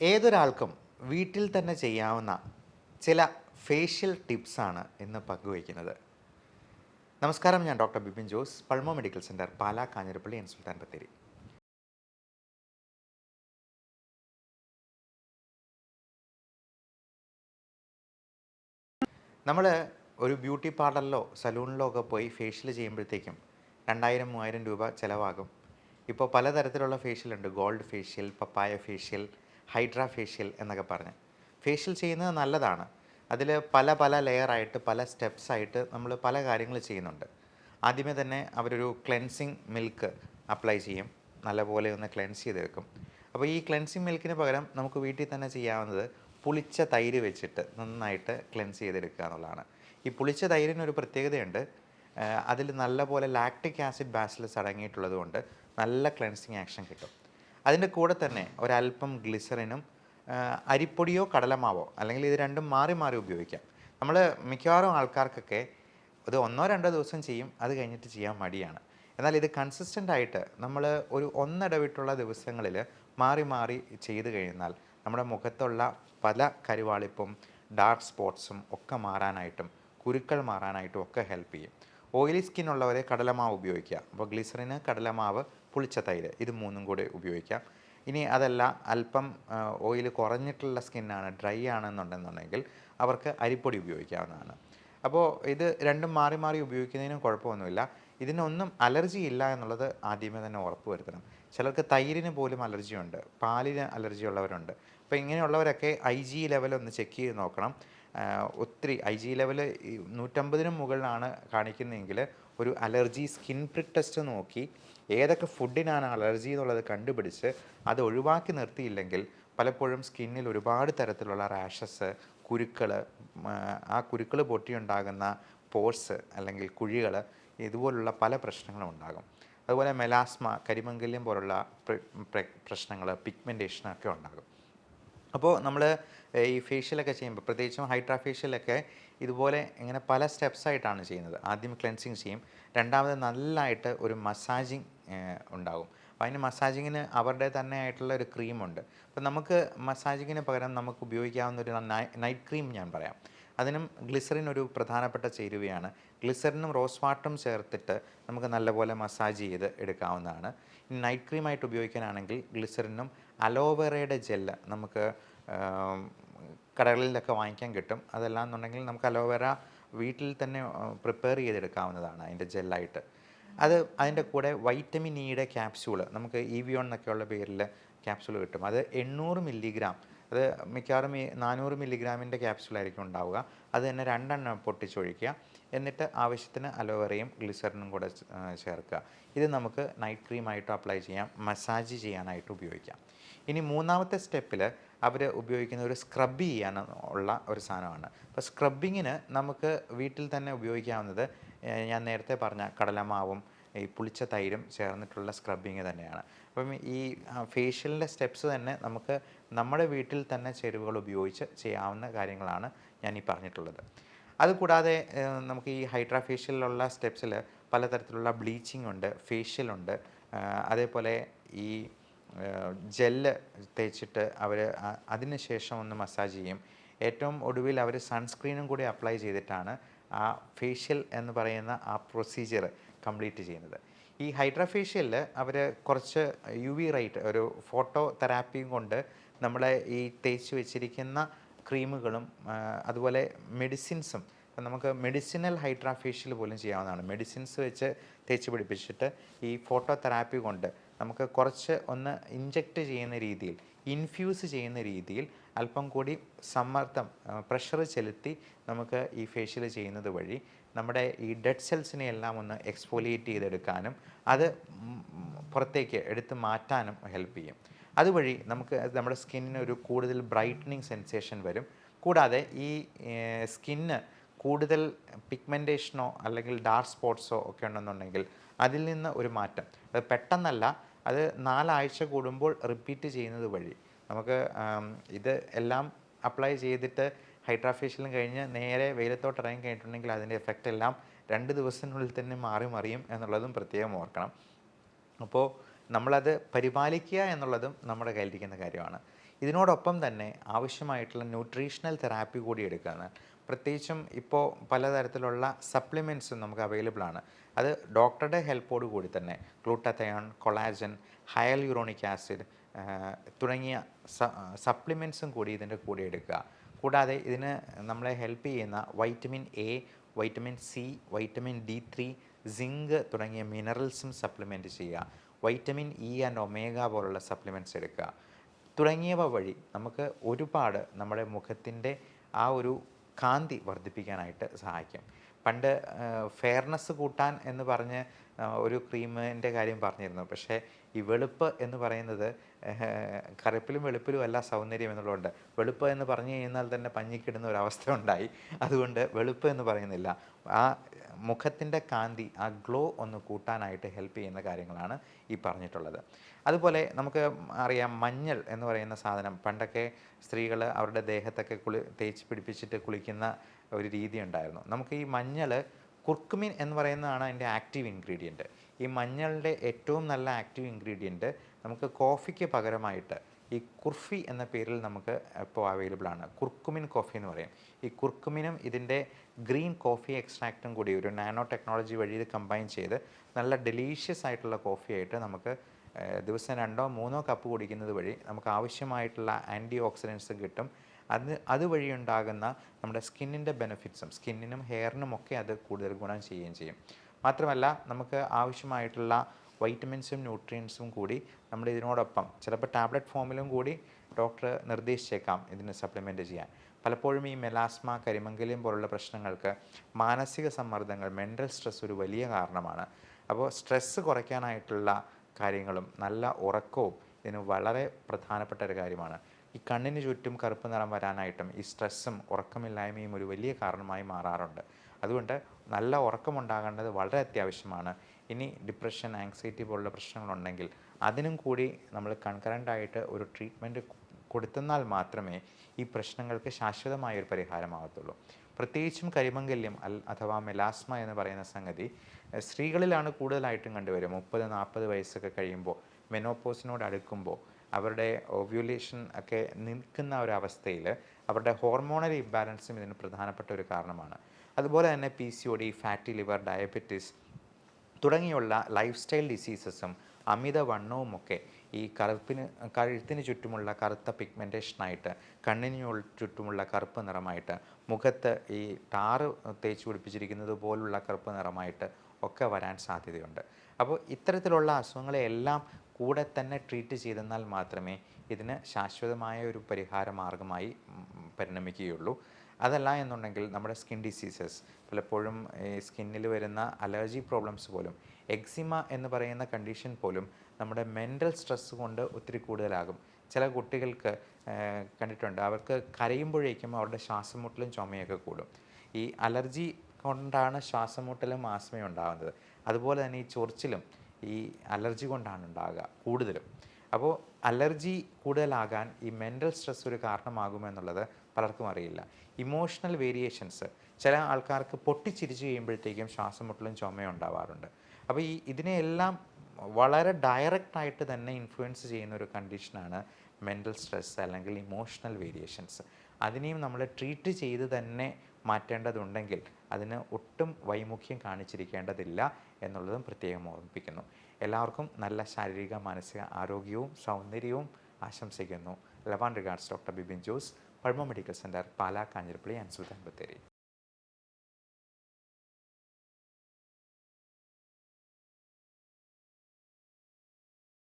ഏതൊരാൾക്കും വീട്ടിൽ തന്നെ ചെയ്യാവുന്ന ചില ഫേഷ്യൽ ടിപ്സാണ് ഇന്ന് പങ്കുവയ്ക്കുന്നത്. നമസ്കാരം ഞാൻ doctor Bipin Jose Pulmo medical centre Pala Kanjirappally and Sultan Bathery. നമ്മൾ ഒരു ബ്യൂട്ടി പാർലറിലോ സലൂണിലോ ഒക്കെ പോയി ഫേഷ്യൽ ചെയ്യുമ്പോഴത്തേക്കും രണ്ടായിരം മൂവായിരം രൂപ ചിലവാകും. ഇപ്പോൾ പലതരത്തിലുള്ള ഫേഷ്യൽ ഉണ്ട്. Gold facial papaya facial hydra facial എന്നൊക്കെ പറഞ്ഞ്. ഫേഷ്യൽ ചെയ്യുന്നത് നല്ലതാണ്. അതിൽ പല പല ലെയറായിട്ട് പല സ്റ്റെപ്സ് ആയിട്ട് നമ്മൾ പല കാര്യങ്ങൾ ചെയ്യുന്നുണ്ട്. ആദ്യമേ തന്നെ അവരൊരു ക്ലെൻസിങ് മിൽക്ക് അപ്ലൈ ചെയ്യും. നല്ലപോലെ ഒന്ന് ക്ലെൻസ് ചെയ്ത് വെക്കും. അപ്പോൾ ഈ ക്ലെൻസിങ് മിൽക്കിന് പകരം നമുക്ക് വീട്ടിൽ തന്നെ ചെയ്യാവുന്നത് പുളിച്ച തൈര് വെച്ചിട്ട് നന്നായിട്ട് ക്ലെൻസ് ചെയ്തെടുക്കുക എന്നുള്ളതാണ്. ഈ പുളിച്ച തൈരിനൊരു പ്രത്യേകതയുണ്ട്. അതിൽ നല്ലപോലെ ലാക്ടിക് ആസിഡ് ബാസിലസ് അടങ്ങിയിട്ടുള്ളത് കൊണ്ട് നല്ല ക്ലെൻസിങ് ആക്ഷൻ കിട്ടും. അതിന്റെ കൂടെ തന്നെ ഒരല്പം ഗ്ലിസറിനും അരിപ്പൊടിയോ കടലമാവോ അല്ലെങ്കിൽ ഇത് രണ്ടും മാറി മാറി ഉപയോഗിക്കാം. നമ്മൾ മിക്കവാറും ആൾക്കാർക്കൊക്കെ ഇത് ഒന്നോ രണ്ടോ ദിവസം ചെയ്യും അത് കഴിഞ്ഞിട്ട് ചെയ്യാൻ മടിയാണ്. എന്നാൽ ഇത് കൺസിസ്റ്റന്റ് ആയിട്ട് നമ്മൾ ഒരു ഒന്നിടവിട്ടുള്ള ദിവസങ്ങളിൽ മാറി മാറി ചെയ്തു കഴിഞ്ഞാൽ നമ്മുടെ മുഖത്തുള്ള പല കരുവാളിപ്പും ഡാർക്ക് സ്പോട്ട്സും ഒക്കെ മാറാനായിട്ടും കുരുക്കൾ മാറാനായിട്ടും ഒക്കെ ഹെൽപ്പ് ചെയ്യും. ഓയിലി സ്കിൻ ഉള്ളവരെ കടലമാവ് ഉപയോഗിക്കുക. അപ്പോൾ ഗ്ലിസറിന് കടലമാവ് പുളിച്ച തൈര്. ഇത് മൂന്നും കൂടെ ഉപയോഗിക്കാം. ഇനി അതല്ല അല്പം ഓയിൽ കുറഞ്ഞിട്ടുള്ള സ്കിന്നാണ് ഡ്രൈ ആണെന്നുണ്ടെന്നുണ്ടെങ്കിൽ അവർക്ക് അരിപ്പൊടി ഉപയോഗിക്കാവുന്നതാണ്. അപ്പോൾ ഇത് രണ്ടും മാറി മാറി ഉപയോഗിക്കുന്നതിനും കുഴപ്പമൊന്നുമില്ല. ഇതിനൊന്നും അലർജി ഇല്ല എന്നുള്ളത് ആദ്യമേ തന്നെ ഉറപ്പ് വരുത്തണം. ചിലർക്ക് തൈരിന് പോലും അലർജി ഉണ്ട് പാലിന് അലർജി ഉള്ളവരുണ്ട്. അപ്പോൾ ഇങ്ങനെയുള്ളവരൊക്കെ ഐ ജി ലെവൽ ഒന്ന് ചെക്ക് ചെയ്ത് നോക്കണം. ഒത്തിരി ഐ ജി ലെവൽ നൂറ്റമ്പതിനും മുകളിലാണ് കാണിക്കുന്നതെങ്കിൽ ഒരു അലർജി സ്കിൻ പ്രിക് ടെസ്റ്റ് നോക്കി ഏതൊക്കെ ഫുഡിനാണ് അലർജി എന്നുള്ളത് കണ്ടുപിടിച്ച് അത് ഒഴിവാക്കി നിർത്തിയില്ലെങ്കിൽ പലപ്പോഴും സ്കിന്നിൽ ഒരുപാട് തരത്തിലുള്ള റാഷസ് കുരുക്കൾ ആ കുരുക്കൾ പൊട്ടിയുണ്ടാകുന്ന പോഴ്സ് അല്ലെങ്കിൽ കുഴികൾ ഇതുപോലുള്ള പല പ്രശ്നങ്ങളും ഉണ്ടാകും. അതുപോലെ മെലാസ്മ കരിമംഗല്യം പോലുള്ള പ്രശ്നങ്ങൾ പിഗ്മെന്റേഷനൊക്കെ ഉണ്ടാകും. അപ്പോൾ നമ്മൾ ഈ ഫേഷ്യലൊക്കെ ചെയ്യുമ്പോൾ പ്രത്യേകിച്ചും ഹൈഡ്രാ ഫേഷ്യലൊക്കെ ഇതുപോലെ ഇങ്ങനെ പല സ്റ്റെപ്സായിട്ടാണ് ചെയ്യുന്നത്. ആദ്യം ക്ലെൻസിങ് ചെയ്യും. രണ്ടാമത് നല്ലതായിട്ട് ഒരു മസാജിങ് ഉണ്ടാകും അപ്പോൾ അതിന് മസാജിങ്ങിന് അവരുടെ തന്നെ ആയിട്ടുള്ള ഒരു ക്രീമുണ്ട്. അപ്പോൾ നമുക്ക് മസാജിങ്ങിന് പകരം നമുക്ക് ഉപയോഗിക്കാവുന്ന ഒരു നൈറ്റ് ക്രീം ഞാൻ പറയാം. അതിനും ഗ്ലിസറിൻ ഒരു പ്രധാനപ്പെട്ട ചേരുവയാണ്. ഗ്ലിസറിനും റോസ് വാട്ടറും ചേർത്തിട്ട് നമുക്ക് നല്ലപോലെ മസാജ് ചെയ്ത് എടുക്കാവുന്നതാണ്. നൈറ്റ് ക്രീമായിട്ട് ഉപയോഗിക്കാനാണെങ്കിൽ ഗ്ലിസറിനും അലോവേറയുടെ ജെല്ല് നമുക്ക് കടകളിലൊക്കെ വാങ്ങിക്കാൻ കിട്ടും. അതെല്ലാം എന്നുണ്ടെങ്കിൽ നമുക്ക് അലോവേറ വീട്ടിൽ തന്നെ പ്രിപ്പയർ ചെയ്തെടുക്കാവുന്നതാണ് അതിന്റെ ജെല്ലായിട്ട്. അത് അതിന്റെ കൂടെ വൈറ്റമിൻ ഇയുടെ ക്യാപ്സ്യൂൾ നമുക്ക് ഇ വി ഓൺ എന്നൊക്കെയുള്ള പേരിൽ ക്യാപ്സ്യൂൾ കിട്ടും. അത് എണ്ണൂറ് മില്ലിഗ്രാം അത് മിക്കവാറും ഈ നാനൂറ് മില്ലിഗ്രാമിന്റെ ക്യാപ്സ്യൂളായിരിക്കും ഉണ്ടാവുക. അത് തന്നെ രണ്ടെണ്ണം പൊട്ടിച്ചൊഴിക്കുക. എന്നിട്ട് ആവശ്യത്തിന് അലോവേറയും ഗ്ലിസറിനും കൂടെ ചേർക്കുക. ഇത് നമുക്ക് നൈറ്റ് ക്രീമായിട്ട് അപ്ലൈ ചെയ്യാം മസാജ് ചെയ്യാനായിട്ട് ഉപയോഗിക്കാം. ഇനി മൂന്നാമത്തെ സ്റ്റെപ്പിൽ അവർ ഉപയോഗിക്കുന്ന ഒരു സ്ക്രബ് ചെയ്യാൻ ഉള്ള ഒരു സാധനമാണ്. അപ്പോൾ സ്ക്രബിങ്ങിന് നമുക്ക് വീട്ടിൽ തന്നെ ഉപയോഗിക്കാവുന്നത് ഞാൻ നേരത്തെ പറഞ്ഞ കടലമാവും ഈ പുളിച്ച തൈരും ചേർന്നിട്ടുള്ള സ്ക്രബിങ് തന്നെയാണ്. അപ്പം ഈ ഫേഷ്യലിന്റെ സ്റ്റെപ്സ് തന്നെ നമുക്ക് നമ്മുടെ വീട്ടിൽ തന്നെ ചേരുവകൾ ഉപയോഗിച്ച് ചെയ്യാവുന്ന കാര്യങ്ങളാണ് ഞാൻ ഈ പറഞ്ഞിട്ടുള്ളത്. അതുകൂടാതെ നമുക്ക് ഈ ഹൈഡ്രാ ഫേഷ്യലിലുള്ള സ്റ്റെപ്സിൽ പലതരത്തിലുള്ള ബ്ലീച്ചിങ് ഉണ്ട് ഫേഷ്യൽ ഉണ്ട്. അതേപോലെ ഈ ജെല്ല് തേച്ചിട്ട് അവർ അതിന് ശേഷം ഒന്ന് മസാജ് ചെയ്യും. ഏറ്റവും ഒടുവിൽ അവർ സൺസ്ക്രീനും കൂടി അപ്ലൈ ചെയ്തിട്ടാണ് ആ ഫേഷ്യൽ എന്ന് പറയുന്ന ആ പ്രൊസീജിയർ കംപ്ലീറ്റ് ചെയ്യുന്നത്. ഈ ഹൈഡ്രഫേഷ്യലിൽ അവർ കുറച്ച് യു വി റൈറ്റ് ഒരു ഫോട്ടോ തെറാപ്പിയും കൊണ്ട് നമ്മളെ ഈ തേച്ച് വെച്ചിരിക്കുന്ന ക്രീമുകളും അതുപോലെ മെഡിസിൻസും നമുക്ക് മെഡിസിനൽ ഹൈഡ്രാഫേഷ്യൽ പോലും ചെയ്യാവുന്നതാണ്. മെഡിസിൻസ് വെച്ച് തേച്ച് പിടിപ്പിച്ചിട്ട് ഈ ഫോട്ടോ തെറാപ്പി കൊണ്ട് നമുക്ക് കുറച്ച് ഒന്ന് ഇഞ്ചക്റ്റ് ചെയ്യുന്ന രീതിയിൽ ഇൻഫ്യൂസ് ചെയ്യുന്ന രീതിയിൽ അല്പം കൂടി സമ്മർദ്ദം പ്രഷർ ചെലുത്തി നമുക്ക് ഈ ഫേഷ്യൽ ചെയ്യുന്നത് വഴി നമ്മുടെ ഈ ഡെഡ് സെൽസിനെ എല്ലാം ഒന്ന് എക്സ്പോലിയേറ്റ് ചെയ്തെടുക്കാനും അത് പുറത്തേക്ക് എടുത്ത് മാറ്റാനും ഹെൽപ്പ് ചെയ്യും. അതുവഴി നമുക്ക് നമ്മുടെ സ്കിന്നിന് ഒരു കൂടുതൽ ബ്രൈറ്റനിങ് സെൻസേഷൻ വരും. കൂടാതെ ഈ സ്കിന്ന് കൂടുതൽ പിഗ്മെന്റേഷനോ അല്ലെങ്കിൽ ഡാർക്ക് സ്പോട്ട്സോ ഒക്കെ ഉണ്ടെന്നുണ്ടെങ്കിൽ അതിൽ നിന്ന് ഒരു മാറ്റം. അത് പെട്ടെന്നല്ല അത് നാലാഴ്ച കൂടുമ്പോൾ റിപ്പീറ്റ് ചെയ്യുന്നത് വഴി നമുക്ക് ഇത് എല്ലാം അപ്ലൈ ചെയ്തിട്ട് ഹൈഡ്രാഫേഷ്യലും കഴിഞ്ഞ് നേരെ വെയിലത്തോട്ട് ഇറങ്ങി കഴിഞ്ഞിട്ടുണ്ടെങ്കിൽ അതിന്റെ എഫക്റ്റ് എല്ലാം രണ്ട് ദിവസത്തിനുള്ളിൽ തന്നെ മാറി മറിയും എന്നുള്ളതും പ്രത്യേകം ഓർക്കണം. അപ്പോൾ നമ്മളത് പരിപാലിക്കുക എന്നുള്ളതും നമ്മുടെ കയ്യിലിരിക്കുന്ന കാര്യമാണ്. ഇതിനോടൊപ്പം തന്നെ ആവശ്യമായിട്ടുള്ള ന്യൂട്രീഷണൽ തെറാപ്പി കൂടി എടുക്കുകയാണ്. പ്രത്യേകിച്ചും ഇപ്പോൾ പലതരത്തിലുള്ള സപ്ലിമെന്റ്സും നമുക്ക് അവൈലബിൾ ആണ്. അത് ഡോക്ടറുടെ ഹെൽപ്പോട് കൂടി തന്നെ. Glutathione collagen hyaluronic acid തുടങ്ങിയ സപ്ലിമെൻസും കൂടി ഇതിന്റെ കൂടെ എടുക്കുക. കൂടാതെ ഇതിന് നമ്മളെ ഹെൽപ്പ് ചെയ്യുന്ന vitamin A vitamin C vitamin D three zinc തുടങ്ങിയ മിനറൽസും സപ്ലിമെന്റ് ചെയ്യുക. വൈറ്റമിൻ ഇ ആൻഡ് ഒമേഗ പോലുള്ള സപ്ലിമെന്റ്സ് എടുക്കുക. തുടങ്ങിയവ വഴി നമുക്ക് ഒരുപാട് നമ്മുടെ മുഖത്തിന്റെ ആ ഒരു കാന്തി വർദ്ധിപ്പിക്കാനായിട്ട് സഹായിക്കും. പണ്ട് ഫെയർനെസ് കൂട്ടാൻ എന്ന് പറഞ്ഞ് ഒരു ക്രീമിന്റെ കാര്യം പറഞ്ഞിരുന്നു. പക്ഷേ ഈ വെളുപ്പ് എന്ന് പറയുന്നത് കറുപ്പിലും വെളുപ്പിലും അല്ല സൗന്ദര്യം എന്നുള്ളതുകൊണ്ട് വെളുപ്പ് എന്ന് പറഞ്ഞു കഴിഞ്ഞാൽ തന്നെ പഞ്ഞിക്കിടുന്ന ഒരവസ്ഥ ഉണ്ടായി. അതുകൊണ്ട് വെളുപ്പ് എന്ന് പറയുന്നില്ല. ആ മുഖത്തിന്റെ കാന്തി ആ ഗ്ലോ ഒന്ന് കൂട്ടാനായിട്ട് ഹെൽപ്പ് ചെയ്യുന്ന കാര്യങ്ങളാണ് ഈ പറഞ്ഞിട്ടുള്ളത്. അതുപോലെ നമുക്ക് അറിയാം മഞ്ഞൾ എന്ന് പറയുന്ന സാധനം പണ്ടൊക്കെ സ്ത്രീകൾ അവരുടെ ദേഹത്തൊക്കെ കുളി തേച്ച് പിടിപ്പിച്ചിട്ട് കുളിക്കുന്ന ഒരു രീതി ഉണ്ടായിരുന്നു. നമുക്ക് ഈ മഞ്ഞൾ കുർക്കുമിൻ എന്ന് പറയുന്നതാണ് അതിന്റെ ആക്റ്റീവ് ഇൻഗ്രീഡിയന്റ്. ഈ മഞ്ഞളുടെ ഏറ്റവും നല്ല ആക്റ്റീവ് ഇൻഗ്രീഡിയന്റ് നമുക്ക് കോഫിക്ക് പകരമായിട്ട് ഈ കുർഫി എന്ന പേരിൽ നമുക്ക് ഇപ്പോൾ അവൈലബിൾ ആണ്. കുർക്കുമിൻ കോഫി എന്ന് പറയും. ഈ കുർക്കുമിനും ഇതിന്റെ ഗ്രീൻ കോഫി എക്സ്ട്രാക്റ്റും കൂടി ഒരു നാനോ ടെക്നോളജി വഴി ഇത് കമ്പൈൻ ചെയ്ത് നല്ല ഡെലീഷ്യസ് ആയിട്ടുള്ള കോഫി ആയിട്ട് നമുക്ക് ദിവസം രണ്ടോ മൂന്നോ കപ്പ് കുടിക്കുന്നത് വഴി നമുക്ക് ആവശ്യമായിട്ടുള്ള ആന്റി ഓക്സിഡൻസ് കിട്ടും. അത് അതുവഴി ഉണ്ടാകുന്ന നമ്മുടെ സ്കിന്നിന്റെ ബെനിഫിറ്റ്സും സ്കിന്നിനും ഹെയറിനും ഒക്കെ അത് കൂടുതൽ ഗുണം ചെയ്യുകയും ചെയ്യും. മാത്രമല്ല നമുക്ക് ആവശ്യമായിട്ടുള്ള വൈറ്റമിൻസും ന്യൂട്രിയൻസും കൂടി നമ്മൾ ഇതിനോടൊപ്പം ചിലപ്പോൾ ടാബ്ലറ്റ് ഫോമിലും കൂടി ഡോക്ടർ നിർദ്ദേശിച്ചേക്കാം ഇതിന് സപ്ലിമെന്റ് ചെയ്യാൻ. പലപ്പോഴും ഈ മെലാസ്മ കരിമംഗല്യം പോലുള്ള പ്രശ്നങ്ങൾക്ക് മാനസിക സമ്മർദ്ദങ്ങൾ മെന്റൽ സ്ട്രെസ് ഒരു വലിയ കാരണമാണ്. അപ്പോൾ സ്ട്രെസ്സ് കുറയ്ക്കാനായിട്ടുള്ള കാര്യങ്ങളും നല്ല ഉറക്കവും ഇതിന് വളരെ പ്രധാനപ്പെട്ട ഒരു കാര്യമാണ്. ഈ കണ്ണിന് ചുറ്റും കറുപ്പ് നിറം വരാനായിട്ടും ഈ സ്ട്രെസ്സും ഉറക്കമില്ലായ്മയും ഒരു വലിയ കാരണമായി മാറാറുണ്ട്. അതുകൊണ്ട് നല്ല ഉറക്കമുണ്ടാകേണ്ടത് വളരെ അത്യാവശ്യമാണ്. ഇനി ഡിപ്രഷൻ ആങ്സൈറ്റി പോലുള്ള പ്രശ്നങ്ങളുണ്ടെങ്കിൽ അതിനും കൂടി നമ്മൾ കൺകറന്റായിട്ട് ഒരു ട്രീറ്റ്മെന്റ് കൊടുത്തെന്നാൽ മാത്രമേ ഈ പ്രശ്നങ്ങൾക്ക് ശാശ്വതമായ ഒരു പരിഹാരമാകത്തുള്ളൂ. പ്രത്യേകിച്ചും കരിമംഗല്യം അൽ അഥവാ മെലാസ്മ എന്ന് പറയുന്ന സംഗതി സ്ത്രീകളിലാണ് കൂടുതലായിട്ടും കണ്ടുവരും മുപ്പത് നാൽപ്പത് വയസ്സൊക്കെ കഴിയുമ്പോൾ മെനോപ്പോസിനോട് അടുക്കുമ്പോൾ അവരുടെ ഓവ്യുലേഷൻ ഒക്കെ നിൽക്കുന്ന ഒരു അവരുടെ ഹോർമോണൽ ഇംബാലൻസും ഇതിന് പ്രധാനപ്പെട്ട ഒരു കാരണമാണ്. അതുപോലെ തന്നെ P C O D fatty liver diabetes തുടങ്ങിയുള്ള ലൈഫ് സ്റ്റൈൽ ഡിസീസസും അമിതവണ്ണവുമൊക്കെ ഈ കറുപ്പിന് കഴുത്തിന് ചുറ്റുമുള്ള കറുത്ത പിഗ്മെന്റേഷനായിട്ട് കണ്ണിന് ചുറ്റുമുള്ള കറുപ്പ് നിറമായിട്ട് മുഖത്ത് ഈ ടാറ് തേച്ച് പിടിപ്പിച്ചിരിക്കുന്നത് പോലുള്ള കറുപ്പ് നിറമായിട്ട് ഒക്കെ വരാൻ സാധ്യതയുണ്ട്. അപ്പോൾ ഇത്തരത്തിലുള്ള അസുഖങ്ങളെയെല്ലാം കൂടെ തന്നെ ട്രീറ്റ് ചെയ്തെന്നാൽ മാത്രമേ ഇതിന് ശാശ്വതമായ ഒരു പരിഹാര മാർഗമായി പരിണമിക്കുകയുള്ളൂ. അതല്ല എന്നുണ്ടെങ്കിൽ നമ്മുടെ സ്കിൻ ഡിസീസസ് പലപ്പോഴും സ്കിന്നിൽ വരുന്ന അലർജി പ്രോബ്ലംസ് പോലും എക്സിമ എന്ന് പറയുന്ന കണ്ടീഷൻ പോലും നമ്മുടെ മെന്റൽ സ്ട്രെസ് കൊണ്ട് ഒത്തിരി കൂടുതലാകും. ചില കുട്ടികൾക്ക് കണ്ടിട്ടുണ്ട് അവർക്ക് കരയുമ്പോഴേക്കും അവരുടെ ശ്വാസം മുട്ടലും ചുമയൊക്കെ കൂടും. ഈ അലർജി കൊണ്ടാണ് ശ്വാസം മുട്ടലും ആസ്മയും ഉണ്ടാകുന്നത് അതുപോലെ തന്നെ ഈ ചൊറിച്ചിലും ഈ അലർജി കൊണ്ടാണ് ഉണ്ടാകുക കൂടുതലും. അപ്പോൾ അലർജി കൂടുതലാകാൻ ഈ മെന്റൽ സ്ട്രെസ് ഒരു കാരണമാകുമെന്നുള്ളത് പലർക്കും അറിയില്ല. ഇമോഷണൽ വേരിയേഷൻസ് ചില ആൾക്കാർക്ക് പൊട്ടിച്ചിരിച്ച് കഴിയുമ്പോഴത്തേക്കും ശ്വാസമുട്ടലും ചുമയും ഉണ്ടാവാറുണ്ട്. അപ്പോൾ ഈ ഇതിനെയെല്ലാം വളരെ ഡയറക്റ്റ് ആയിട്ട് തന്നെ ഇൻഫ്ലുവൻസ് ചെയ്യുന്ന ഒരു കണ്ടീഷനാണ് മെന്റൽ സ്ട്രെസ് അല്ലെങ്കിൽ ഇമോഷണൽ വേരിയേഷൻസ് അതിനെയും നമ്മൾ ട്രീറ്റ് ചെയ്ത് തന്നെ മാറ്റേണ്ടതുണ്ടെങ്കിൽ അതിന് ഒട്ടും വൈമുഖ്യം കാണിച്ചിരിക്കേണ്ടതില്ല. എന്നുള്ളതും പ്രത്യേകം ഓർമ്മിപ്പിക്കുന്നു. എല്ലാവർക്കും നല്ല ശാരീരിക മാനസിക ആരോഗ്യവും സൗന്ദര്യവും ആശംസിക്കുന്നു. ലവാൻ റിഗാർഡ്സ് ഡോക്ടർ ബിബിൻ ജോസ് പഴമ medical centre Pala Kanjirappally and Sultan Bathery